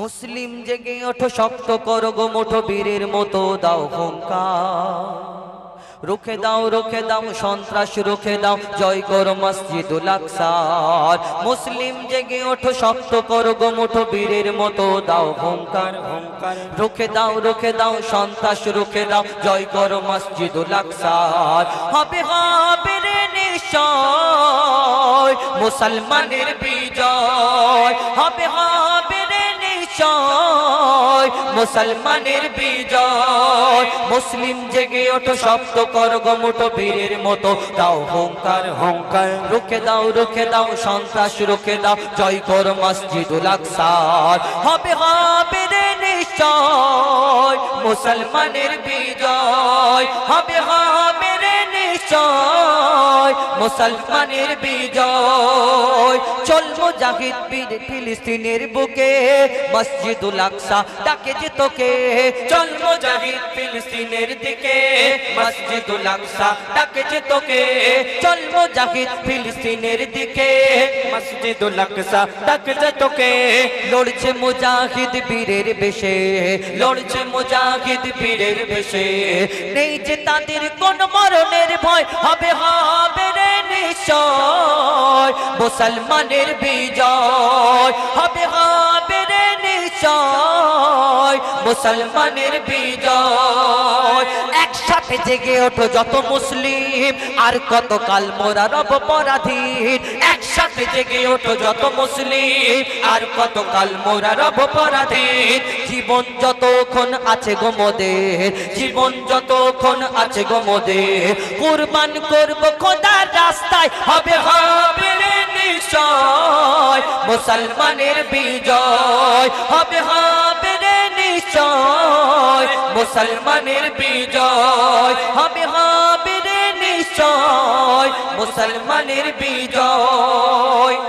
মুসলিম জেগে ওঠো, শক্ত করো গো বীরের মতো, দাও হুঙ্কার। রুখে দাও রুখে দাও, সন্ত্রাস রুখে দাও, জয় করো মসজিদুল আকসার। মুসলিম জেগে ওঠো, শক্ত করো গো মুঠো বীরের মতো, দাও হুঙ্কার হুঙ্কার। রুখে দাও রুখে দাও, সন্ত্রাস রুখে দাও, জয় করো মসজিদুল আকসার। হবে হবে রে নিশ্চয়, মুসলমানের বিজয়। হবে হবে নিশ্চয় মুসলমানের বিজয়। মুসলিম জেগে ওঠো, শব্দ কর গমুটো বীরের মতো। দাও হুঙ্কার হুঙ্কার, রুখে দাও রুখে দাও, সন্ত্রাস রুখে দাও। জয় কর মসজিদুল আকসার। হবে হবে রে নিশ্চয়, মুসলমানের বিজয়। হবে হবে নিশ্চয় মুসলমানের বিজয়। চল মুজাহিদ বীর ফিলিস্তিনের বুকে, মসজিদুল আকসা ডাকে যে তোকে। চল মুজাহিদ ফিলিস্তিনের দিকে, মসজিদুল আকসা ডাকে যে তোকে। চল মুজাহিদ ফিলিস্তিনের দিকে, মসজিদুল আকসা ডাকে যে তোকে। লড়ছে মুজাহিদ বীরের বেশে, লড়ছে মুজাহিদ বীরের বেশে। নেই যে তাদের কোন মরণের ভয় হবে হবে মুসলমানের বিজয়। হবে হবে রে নিশ্চয়, মুসলমানের বিজয়। একসাথে জেগে ওঠো যত মুসলিম, আর কতকাল মোরা রব পরাধীন। একসাথে জেগে ওঠো যত মুসলিম। আর কত কাল মোরা রব পরাধীন। জীবন যতক্ষণ আছে গোমদের জীবন যতক্ষণ আছে গোমদের কুরবান করব খোদার রাস্তায়, হবে হবে নিশ্চয়। মুসলমানের বিজয়, হবে হবে নিশ্চয়। মুসলমানের বিজয়। মুসলমানের বিজয়।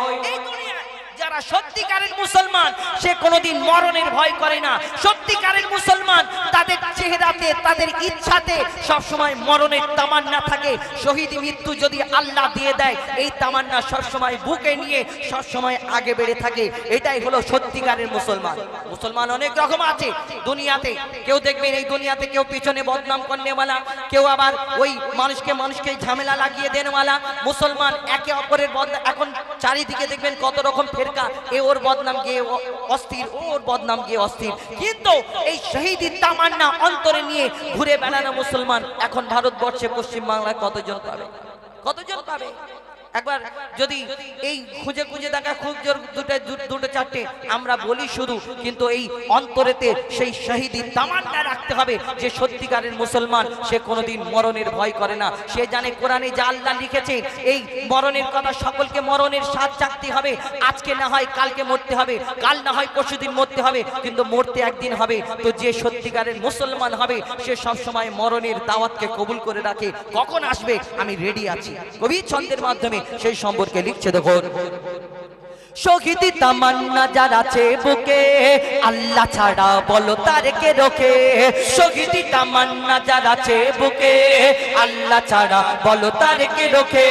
সত্যিকারের মুসলমান, সে কোনোদিন মরণের ভয় করে না। সত্যিকারের মুসলমান, তাদের চেহারাতে, তাদের ইচ্ছাতে সবসময় মরণের তামান্না থাকে। শহীদ মৃত্যু যদি আল্লাহ দিয়ে দেয়, এই তামান্না সবসময় বুকে নিয়ে, সবসময় আগে বেড়ে থাকে। এটাই হলো সত্যিকারের মুসলমান। মুসলমান অনেক রকম আছে দুনিয়াতে। কেউ দেখবেন এই দুনিয়াতে কেউ পিছনে বদনাম করনেওয়ালা কেউ আবার ওই মানুষকে মানুষকে ঝামেলা লাগিয়ে দেনওয়ালা মুসলমান একে অপরের বদনাম এখন চারিদিকে দেখবেন কত রকম ফেরকা। এ ওর বদনাম গিয়ে অস্থির, ওর বদনাম গিয়ে অস্থির। কিন্তু এই শহীদের তামান্না অন্তরে নিয়ে ঘুরে বেড়ানো মুসলমান এখন ভারতবর্ষে পশ্চিম বাংলায় কতজন পাবে? কতজন পাবে? একবার যদি এই খুঁজে খুঁজে দেখা খুব জোর দুটো দুটো চারটে, আমরা বলি শুধু, কিন্তু এই অন্তরেতে সেই শহীদি তামান্না রাখতে হবে যে সত্যিকারের মুসলমান, সে কোনোদিন মরণের ভয় করে না। সে জানে কোরআনে যা আল্লাহ লিখেছে, এই মরণের কথা সকলকে মরণের স্বাদ চাকতে হবে। আজকে না হয় কালকে মরতে হবে, কাল না হয় পরশুদিন মরতে হবে, কিন্তু মরতে একদিন হবে। তো যে সত্যিকারের মুসলমান হবে, সে সব সময় মরণের দাওয়াতকে কবুল করে রাখে। কখন আসবে? আমি রেডি আছি। কবি ছন্দের মাধ্যমে সেই সম্পর্কে লিখছে দেখুন। শহীদ তামান্না যার আছে বুকে, আল্লাহ ছাড়া বলো তার কে রোকে শহীদ তামান্না যার আছে বুকে, আল্লাহ ছাড়া বলো তার কে রোকে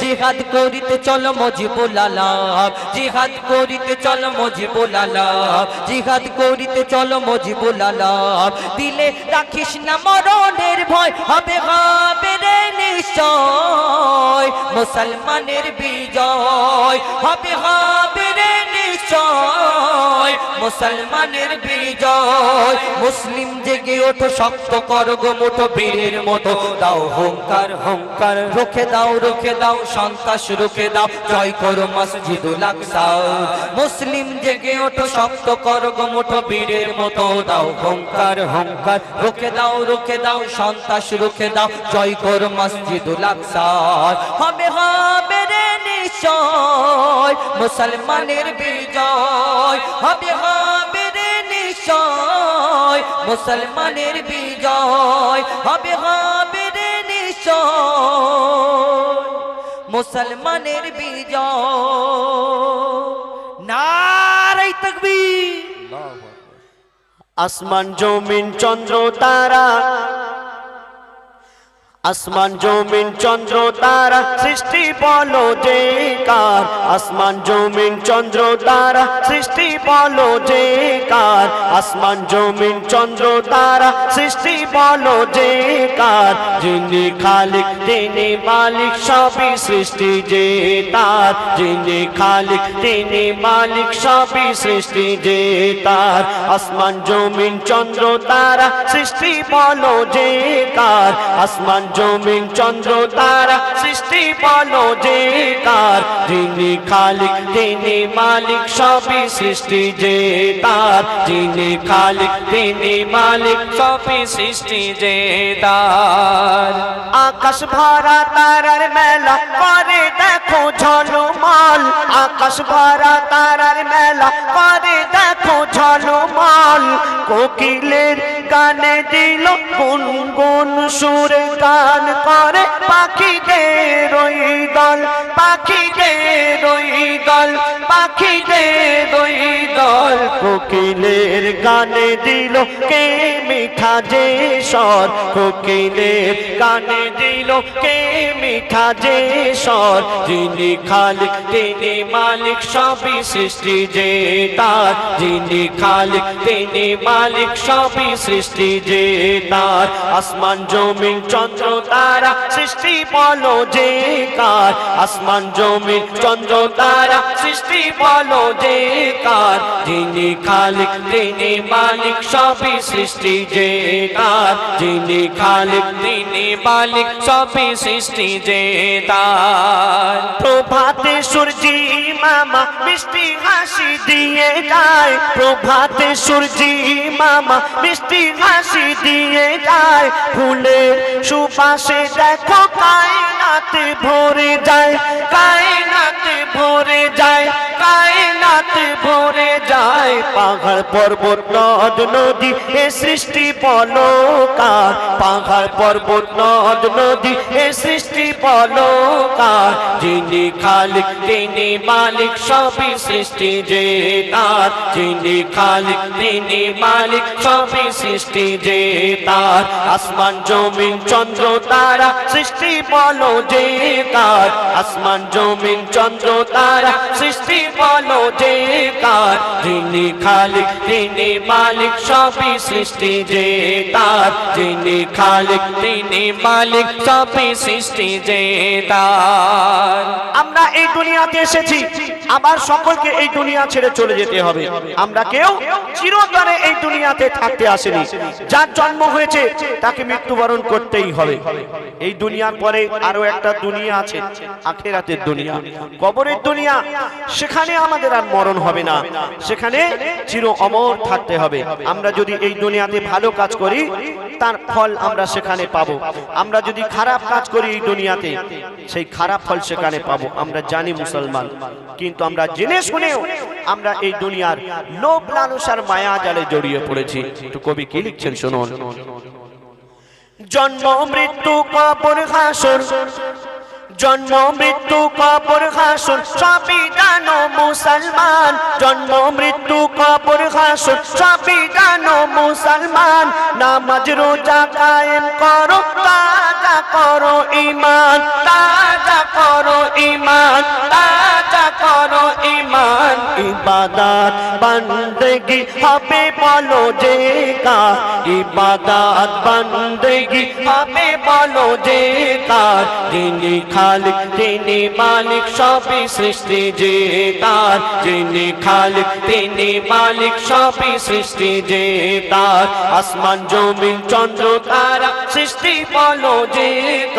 জিহাদ করিতে চল মজিবুল আলাম, জিহাদ করিতে চলো মজিবুল আলাম, জিহাদ করিতে চলো মজিবুল আলাম। দিলে রাখিস না মরণের ভয়, হবে হবে রে নিশ্চয় মুসলমানের বিজয়। হবে হবে রে নিশ্চয়। মুসলমানের বিজয়। মুসলিম জেগে ওঠো, শক্ত কর গো মুঠো বীরের মতো। দাও হুঙ্কার হুঙ্কার, রুখে দাও রুখে দাও, সন্ত্রাস রুখে দাও, জয় করো মসজিদুল আকসা। মুসলিম জেগে ওঠো, শক্ত কর গো মুঠো বীরের মতো। দাও হুঙ্কার হুঙ্কার, রুখে দাও রুখে দাও, সন্ত্রাস রুখে দাও, জয় করো মসজিদুল আকসা। হবে হবে নিশ্চয়, মুসলমানের বিজয় হবে হবে রে নিশ্চয়, মুসলমানের বিজয় হবে হবে রে নিশ্চয়, মুসলমানের বিজয়। নারাই তকবীর। আসমান, জমিন, চন্দ্র, তারা আসমান জমিন চন্দ্র তারা সৃষ্টি বলো যে কার আসমান জমিন চন্দ্র তারা সৃষ্টি বলো যে কার আসমান জমিন চন্দ্র তারা সৃষ্টি বলো যে কার যিনি খালিক তিনি মালিক সবই সৃষ্টি যে তার যিনি খালিক তিনি মালিক সবই সৃষ্টি যে তার আসমান জমিন চন্দ্র তারা সৃষ্টি বলো যে কার আসমান জমিন চন্দ্র তারা সৃষ্টি বলো যে কার যিনি খালিক তিনি মালিক, সবই সৃষ্টি যে তার। যিনি খালিক তিনি মালিক, সবই সৃষ্টি যে তার। আকাশ ভরা তারার মেলা, করে দেখো ঝলমাল। আকাশ ভরা তারার মেলা, করে দেখো ঝলমাল। কোকিলের গানে দিল গুনগুন সুরে গান করে পাখিদের ওই দল, পাখিদের ওই দল, পাখিদের ওই দল। কোকিলের গানে দিল কে মিঠা যে স্বর? কোকিলের গানে দিল কে মিঠা যে স্বর? যিনি খালিক, তিনি মালিক, সবই সৃষ্টি যে তার। যিনি খালিক, তিনি মালিক, সবই সৃষ্টি যে তার। আসমান, জমিন, চন্দ্র তারা, সৃষ্টি বলো যে কার। আসমান, জমিন, চন্দ্র, তারা, সৃষ্টি বলো যে কার। যিনি খালিক, তিনি মালিক, সবই সৃষ্টি যে তার। যিনি খালিক, তিনি মালিক, সবই সৃষ্টি যে তার। প্রভাতে সূর্যি মামা, মিষ্টি হাসি দিয়ে যায়। প্রভাতে সূর্যি মামা, মিষ্টি হাসি দিয়ে যায়। ফুলের সুপাশে দেখো কায়নাতে ভরে যায় কায়নাতে ভরে যায় কায়নাতে ভরে যায় পাহাড় পর্বত নদ নদী এ সৃষ্টি পলকার পাহাড় পর্বত নদ নদী এ সৃষ্টি পলকার যিনি খালিক, তিনি মালিক, সবই সৃষ্টি যে তার। যিনি খালিক, তিনি মালিক, সবই সৃষ্টি যে তার। আসমান, জমিন, চন্দ্র, তারা সৃষ্টি বলো যে আসমান, জমিন, চন্দ্র, তারা সৃষ্টি বলো যে কার যিনি খালিক তিনি মালিক, সবই সৃষ্টি যে তার। যিনি খালিক তিনি মালিক, সবই সৃষ্টি যে তার। আমরা এই দুনিয়াতে এসেছি, আবার সকলকে এই দুনিয়া ছেড়ে চলে যেতে হবে। আমরা কেউ চিরতরে এই দুনিয়াতে থাকতে আসেনি। যার জন্ম হয়েছে, তাকে মৃত্যুবরণ করতেই হবে। এই দুনিয়ার পরে আরও একটা দুনিয়া আছে, আখেরাতের দুনিয়া। কবরের দুনিয়া, সেখানে আমাদের আর মরণ হবে না। সেখানে চির অমর থাকতে হবে। আমরা যদি এই দুনিয়াতে ভালো কাজ করি, তার ফল আমরা সেখানে পাবো। আমরা যদি খারাপ কাজ করি এই দুনিয়াতে, সেই খারাপ ফল সেখানে পাবো। আমরা জানি মুসলমান, কিন্তু আমরা জেনে শুনেও আমরা এই দুনিয়ার লোভ লালসার মায়া জালে জড়িয়ে পড়েছি। একটু কবি কি লিখছেন শুনুন? জন্ম, মৃত্যু, কবর, হাসর। জন্ম মৃত্যু কবর হাসর সবই জানো মুসলমান। জন্ম মৃত্যু কবর হাসর সবই জানো মুসলমান। নামাজ রোজা কায়েম করো, তাজা করো ইমান তাজা করো ইমান তাজা করো ইমান ইবাদত। বন্দেগি হবে বলো যে কা ইবাদত বন্দেগি হবে বলো যে কার? যিনি খালিক তিনি মালিক, সবই সৃষ্টি যে তার। যিনি খালিক, তিনি মালিক, সবই সৃষ্টি যে তার। আসমান, জমিন, চন্দ্র, তারা সৃষ্টি বলো যে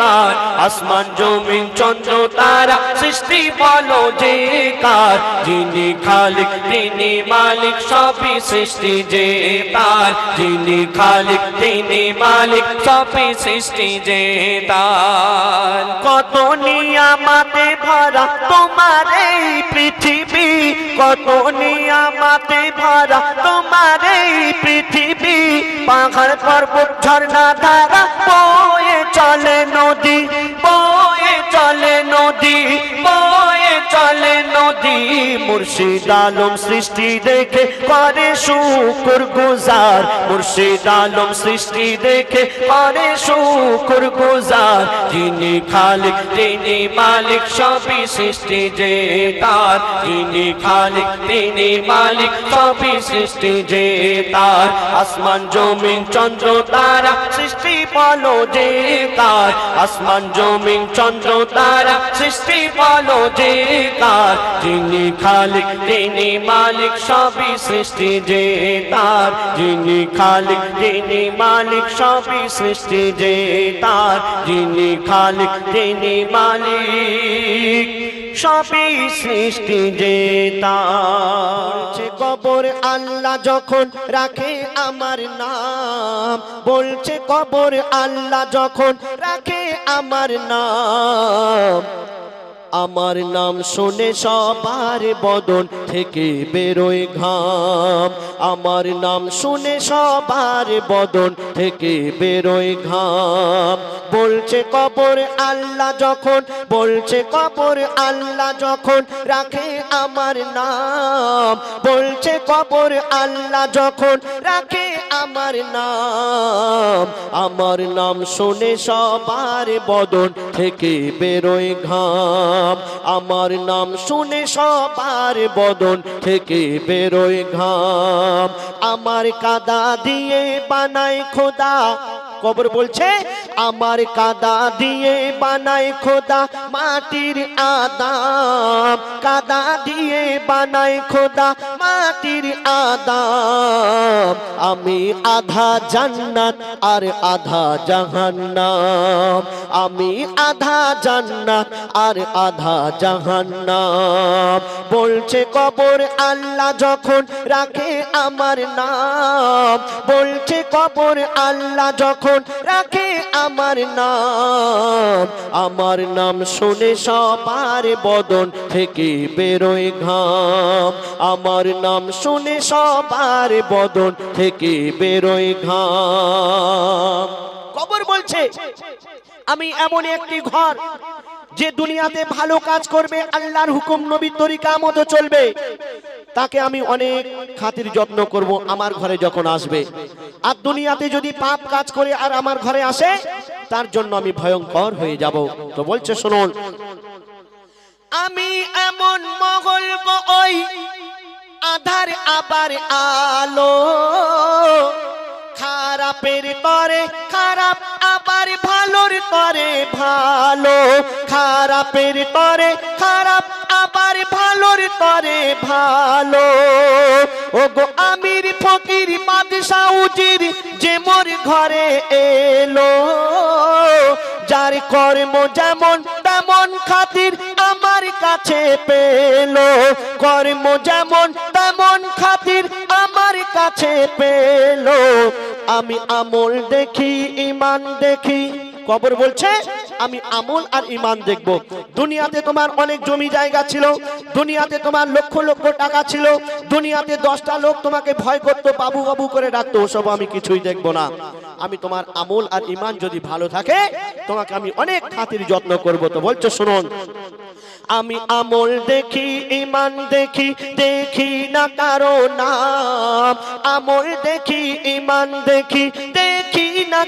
কার আসমান জমিন চন্দ্র তারা সৃষ্টি বলো যে কার যিনি খালিক তিনি মালিক সবই সৃষ্টি যে তার যিনি খালিক তিনি মালিক সবই সৃষ্টি যে তার কত নিয়ামাতে ভরা তোমার এই পৃথিবী কত নিয়ামাতে ভরা তোমার এই পৃথিবী পাহাড় পর্বত ঝর্ণা ধারা বয়ে মুর্শিদ আলম সৃষ্টি দেখে করে শুকুর গুজার। মুর্শিদ আলম সৃষ্টি দেখে করে শুকুর গুজার। যিনি খালিক, তিনি মালিক, সবই সৃষ্টি যে তার। যিনি খালিক, তিনি মালিক, সবই সৃষ্টি যে তার। আসমান, জমিন, চন্দ্র, তারা সৃষ্টি বলো যে তার। আসমান, জমিন, চন্দ্র, তারা সৃষ্টি বলো যে তার। যিনি খালিক তিনি মালিক, সবই সৃষ্টি যে তার। যিনি খালিক তিনি মালিক, সবই সৃষ্টি যে তার। যিনি খালিক তিনি মালিক, সবই সৃষ্টি যে কবর আল্লাহ যখন রাখে আমার নাম। বলছে, কবর আল্লাহ যখন রাখে আমার নাম। আমার নাম শুনে সবার বদন থেকে বেরোয় ঘাম। আমার নাম শুনে সবার বদন থেকে বেরোয় ঘাম। বলছে কবর আল্লাহ যখন, বলছে কবর আল্লাহ যখন রাখে আমার নাম। বলছে কবর আল্লাহ যখন রাখে আমার নাম। আমার নাম শুনে সবার বদন থেকে বেরোয় ঘাম। আমার নাম শুনে সবার বদন থেকে বেরোয় ঘাম। আমার কাদা দিয়ে বানায় খোদা কবর বলছে, আমার কাদা দিয়ে বানায় খোদা মাটির আদাম কাদা দিয়ে বানায় খোদা মাটির আদাম আমি আধা জান্নাত আর আধা জাহান্নাম। আমি আধা জান্নাত আর আধা জাহান্নাম। বলছে কবর আল্লাহ যখন রাখে আমার নাম। বলছে কবর আল্লাহ যখন রাখে আমার নাম। আমার নাম শুনে সবার বদন থেকে বেরোয় ঘাম। আমার নাম শুনে সবার বদন থেকে বেরোয় ঘাম। কবর বলছে, আমি এমন একটি ঘর যে দুনিয়াতে ভালো কাজ করবে, আল্লাহর হুকুম নবীর তরিকা মতো চলবে, তাকে আমি অনেক খাতির যত্ন করব আমার ঘরে যখন আসবে। আর দুনিয়াতে যদি পাপ কাজ করে আর আমার ঘরে আসে, তার জন্য আমি ভয়ঙ্কর হয়ে যাব। তো বলছে, শুনুন। আমি এমন মগল ওই আধার আবার আলো, খারাপের আবার ভালোর তরে ভালো, খারাপের তরে খারাপ, আবার ভালোর তরে ভালো। ও গো আমির ফকির বাদশাহ উজির যে মোর ঘরে এলো, যার কর্ম যেমন তেমন খাতির আমার কাছে পেল। কর্ম যেমন তেমন খাতির আমার কাছে পেল। আমি আমল দেখি ইমান দেখি কবর বলছে, আমি আমল আর ইমান দেখব। দুনিয়াতে তোমার অনেক জমি জায়গা ছিল, দুনিয়াতে তোমার লক্ষ লক্ষ টাকা ছিল, দুনিয়াতে দশটা লোক তোমাকে ভয় করতো, বাবু বাবু করে ডাকতো, ওসব আমি কিছুই দেখব না। আমি তোমার আমল আর ইমান যদি ভালো থাকে, তোমাকে আমি অনেক খাতির যত্ন করব। তো বলছো, শুনুন। আমি আমল দেখি ইমান দেখি দেখি না কারও নাম। আমল দেখি ইমান দেখি দেখি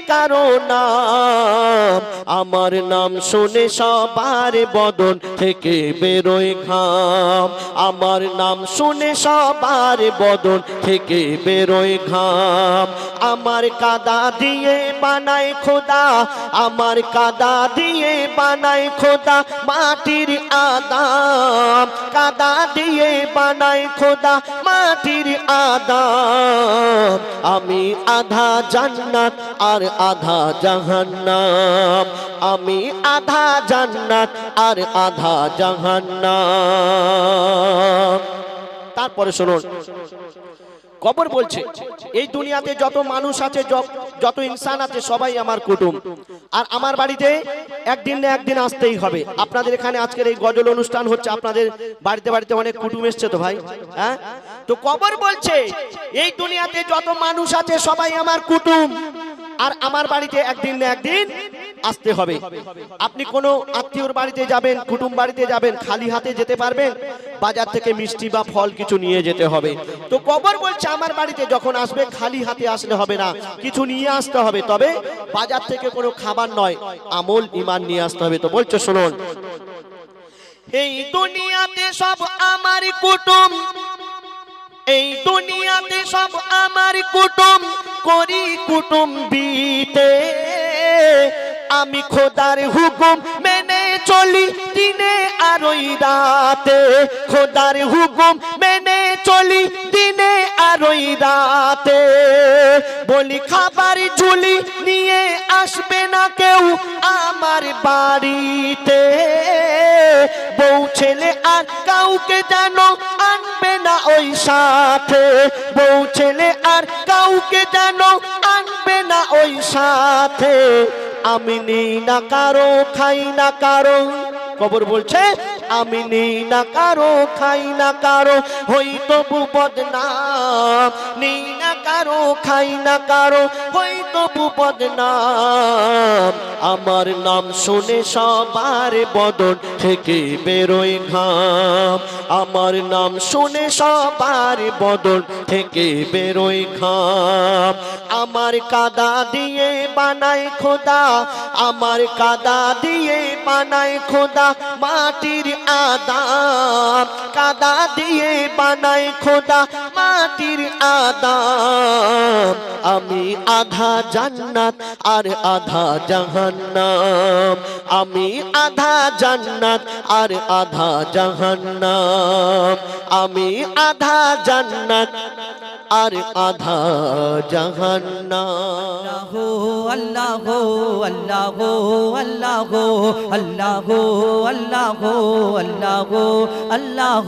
কারও নাম। আমার নাম শুনে সবার বদন থেকে বেরোয় ঘাম। আমার নাম শুনে সবার বদন থেকে বেরোয় ঘাম। আমার কাদা দিয়ে বানায় খোদা। আমার কাদা দিয়ে বানায় খোদা। মাটির আদাম কাদা দিয়ে বানাই খোদা মাটির আদাম আমি আধা জান্নাত আর আধা জাহান্নাম। আমি আধা জান্নাত আর আধা জাহান্নাম। তারপরে শুনুন কবর বলছে, এই দুনিয়াতে যত মানুষ আছে, যত ইনসান আছে, সবাই আমার কুটুম। আর আমার বাড়িতে একদিন না একদিন আসতেই হবে। আপনাদের এখানে আজকের এই গজল অনুষ্ঠান হচ্ছে, আপনাদের বাড়িতে বাড়িতে অনেক কুটুম এসছে তো ভাই হ্যাঁ? তো কবর বলছে, এই দুনিয়াতে যত মানুষ আছে, সবাই আমার কুটুম। আর আমার বাড়িতে একদিন না একদিন আসতে হবে। আপনি কোনো আত্মীয়র বাড়িতে যাবেন, কুটুম বাড়িতে যাবেন, খালি হাতে যেতে পারবেন? বাজার থেকে মিষ্টি বা ফল কিছু নিয়ে যেতে হবে। তো কবর বলছে, আমার বাড়িতে যখন আসবে, খালি হাতে আসলে হবে না। কিছু নিয়ে আসতে হবে। তবে বাজার থেকে কোনো খাবার নয়, আমল ইমান নিয়ে আসতে হবে। তো বলছে, শুনুন, এই দুনিয়াতে সব আমার কুটুম, এই দুনিয়াতে সব আমার কুটুম, করি কুটুম বিতে। আমি খোদার হুকুম মেনে চলি দিনে আর ওই রাতে। খোদার হুকুম মেনে চলি দিনে আর ওই রাতে। বলি খাবার ঝুলি নিয়ে আসবে না কেউ আমার বাড়িতে। বউ ছেলে আর কাউকে জানো আনবে না ওই সাথে। বউ ছেলে আর কাউকে জানো আনবে না ওই সাথে। আমি নেই না কারও খাই না কারও। কবর বলছে, আমি নেই না কারও, খাই না কারও, হই তবু বদনাম। নেই না কারও, খাই না কারও, হই তবু বদনাম। আমার নাম শুনে সবার বদন থেকে বেরোয় ঘাম। আমার নাম শুনে সবার বদন থেকে বেরোয় ঘাম। আমার কাদা দিয়ে বানায় খোদা, আমার কাদা দিয়ে বানায় খোদা মাটির আদাম কাদা দিয়ে বানাই খোদা, মাটির আদাম আমি আধা জান্নাত আর আধা জাহান্নাম। আমি আধা জান্নাত আর আধা জাহান্নাম। আমি আধা জান্নাত আর আধা জাহান্নাম। আল্লাহ আল্লাহ আল্লাহ আল্লাহ আল্লাহ আল্লাহ আল্লাহ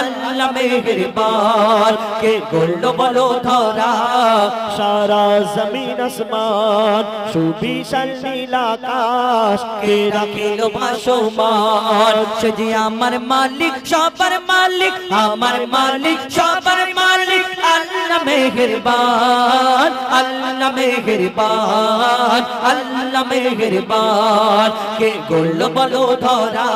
আল্লাহ মেহরবান। কে গোল্ড বলো ধরা, সারা জমিন আসমান, সুবিশাল নীলাকাশ কে রাখিল ভাসমান, সে যে আমার মালিক, সবার মালিক, আমার মালিক আল্লাহ মেহেরবান, আল্লাহ মেহেরবান আল্লাহ মেহেরবান। কে গোল বলো ধরা,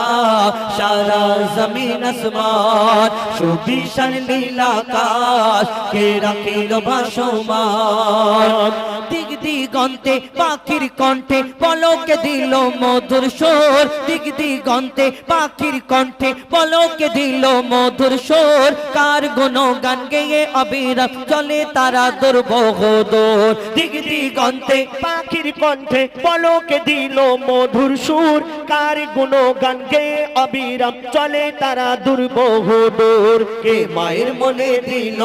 সারা জমিন আসমান, সুবিশাল নীলাকাশ কে রাখিল ভাসমান দিক দিগন্তে, পাখির কণ্ঠে পলকে দিল মধুর সুর। দিক দিগন্তে, পাখির কণ্ঠে পলকে দিল মধুর সুর। কার গুণ গান গেয়ে অবিরাম চলে তারা দুর্বহদোর দিক দিগন্তে, পাখির কণ্ঠে পলকে দিল মধুর সুর। কার গুণ গান গে অবিরাম চলে তারা দুর্বহদূর কে মায়ের মনে দিল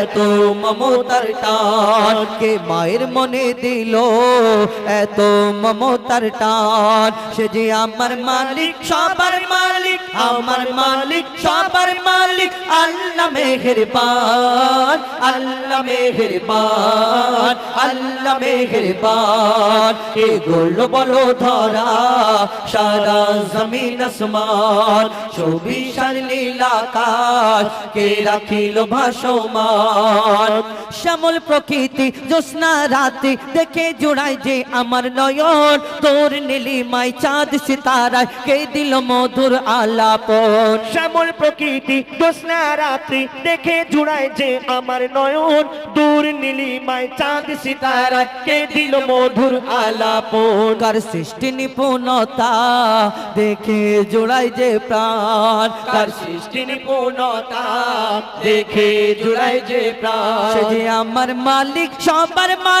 এত মমতার টান? কে মায়ের মনে দিল, এত মমতার টান। সে যে আমার মালিক, সবার মালিক, আমার মালিক, সবার মালিক, আল্লাহ মেহেরবান আল্লাহ মেহেরবান আল্লাহ মেহেরবান। কে গোল বলো ধরা, সারা জমিন আসমান সুবিশাল নীলাকাশ কে রাখিল ভাসমান? শ্যামল প্রকৃতি জ্যোৎস্না রাতে দেখে জোড়ায় যে আমার নয়ন। তোর নীলিমাই চাঁদ সিতারায় কে দিল মধুর আলাপন? শ্যামল প্রকৃতি দোসনা রাত্রি দেখে জুড়ায় যে আমার নয়ন। দূর নীলিমায় চাঁদ সিতারা কে দিল মধুর আলাপন? কার সৃষ্টি নিপুণতা দেখে জোড়ায় যে প্রাণ? তার সৃষ্টি নিপুণতা দেখে জুড়ায় যে প্রাণ? সে যে আমার মালিক সবার মালিক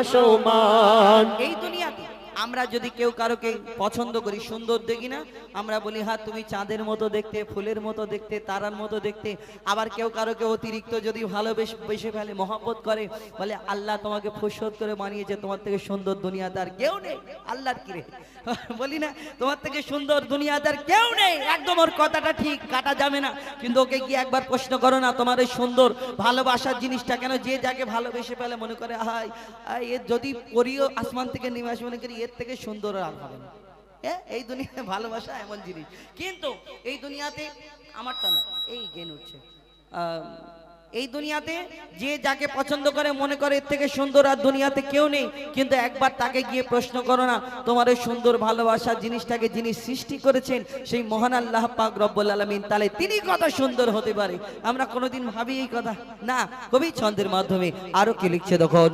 ভাসমান এই দুনিয়াতে আমরা যদি কেউ কারোকে পছন্দ করি, সুন্দর দেখি না, আমরা বলি হ্যাঁ তুমি চাঁদের মতো দেখতে, ফুলের মতো দেখতে, তারার মতো দেখতে। আবার কেউ কারোকে অতিরিক্ত যদি ভালোবেসে বেসে ফেলে, মহব্বত করে, বলে, আল্লাহ তোমাকে ফুসত করে মানিয়েছে তোমার থেকে সুন্দর দুনিয়াতে আর কেউ নেই। আল্লাহর কিরে বলি না, তোমার থেকে সুন্দর দুনিয়াতে আর কেউ নেই। একদম ওর কথাটা ঠিক, কাটা যাবে না। কিন্তু ওকে গিয়ে একবার প্রশ্ন করো না, তোমার এই সুন্দর ভালোবাসার জিনিসটা কেন? যে যাকে ভালোবেসে ফেলে, মনে করে হাই এ যদি পরিও আসমান থেকে নেমে আসে, মনে করি এর থেকে সুন্দর আর হবে। না হ্যাঁ এই দুনিয়াতে ভালোবাসা এমন জিনিস। কিন্তু এই দুনিয়াতে আমারটা না, এই জ্ঞান হচ্ছে। এই দুনিয়াতে যে যাকে পছন্দ করে, মনে করে এর থেকে সুন্দর আর দুনিয়াতে কেউ নেই। কিন্তু একবার তাকে গিয়ে প্রশ্ন করো না, তোমার এই সুন্দর ভালোবাসা জিনিসটাকে যিনি সৃষ্টি করেছেন, সেই মহান আল্লাহ পাক রব্বুল আলমিন, তাহলে তিনি কত সুন্দর হতে পারে। আমরা কোনোদিন ভাবি এই কথা। না কবি ছন্দের মাধ্যমে। আরও কি লিখছে তখন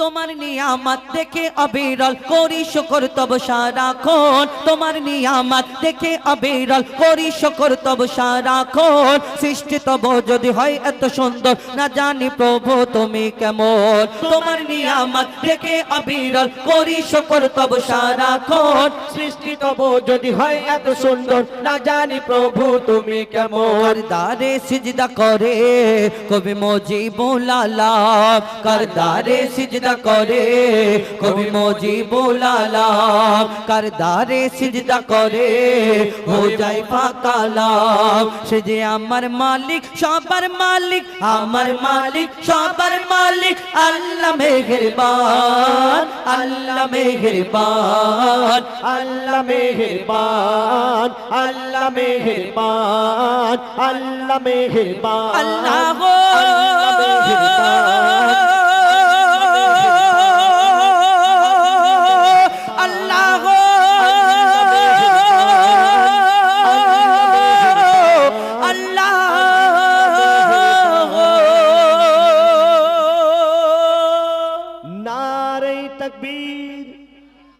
তোমার নিয়ামত দেখে অবিরল করি শুকর, তব সারাক্ষণ। তোমার নিয়ামত দেখে অবিরল করি শুকর, তব সারাক্ষণ। সৃষ্টি তব যদি হয় এত সুন্দর, না জানি প্রভু তুমি কেমন। তোমার নিয়ামত দেখে অবিরল করি শুকর, তব সারাক্ষণ সৃষ্টি তব যদি হয় এত সুন্দর, না জানি প্রভু তুমি কেমন। করদারে সিজদা করে কবি মজিবুল আলাম করদারে সিজদা করে কবি মজিবুল আলাম করদারে সিজদা করে হো যায় ফাকালাম সে যে আমার মালিক সবার মালিক আমার মালিক সবার মালিক আল্লাহ মেহেরবান আল্লাহ মেহেরবান আল্লাহ মেহেরবান আল্লাহ মেহেরবান আল্লাহ মেহেরবান আল্লাহ আল্লাহ